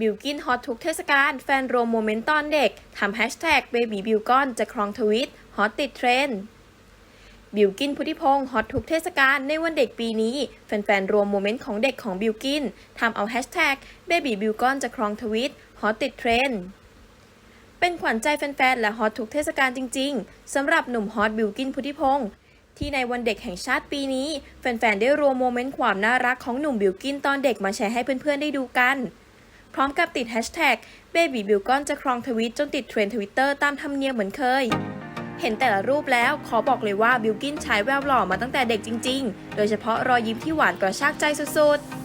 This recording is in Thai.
บิวกินฮอตทุกเทศกาลแฟนรวมโมเมนต์ตอนเด็กทำแฮชแท็กเบบีบิวกอนจะครองทวิตฮอตติดเทรนด์บิวกินพุทธิพงศ์ฮอตทุกเทศกาลในวันเด็กปีนี้ แฟนๆ รวมโมเมนต์ของเด็กของบิวกินทำเอาแฮชแท็กเบบีบิวกอนจะครองทวิตฮอตติดเทรนด์เป็นขวัญใจแฟนๆ และฮอตทุกเทศกาลจริงๆสำหรับหนุ่มฮอตบิวกินพุทธิพงศ์ที่ในวันเด็กแห่งชาติปีนี้ แฟนๆ ได้รวมโมเมนต์ความน่ารักของหนุ่มบิวกินตอนเด็กมาแชร์ให้เพื่อนๆ ได้ดูกัน พร้อมกับติดแฮชแท็กเบบีบิลกอนจะครองทวิตจนติดเทรนด์ทวิตเตอร์ตามธรรมเนียมเหมือนเคย เห็นแต่ละรูปแล้วขอบอกเลยว่าบิลกินใช้แววหล่อมาตั้งแต่เด็กจริง ๆ โดยเฉพาะรอยยิ้มที่หวานกระชากใจสุดๆ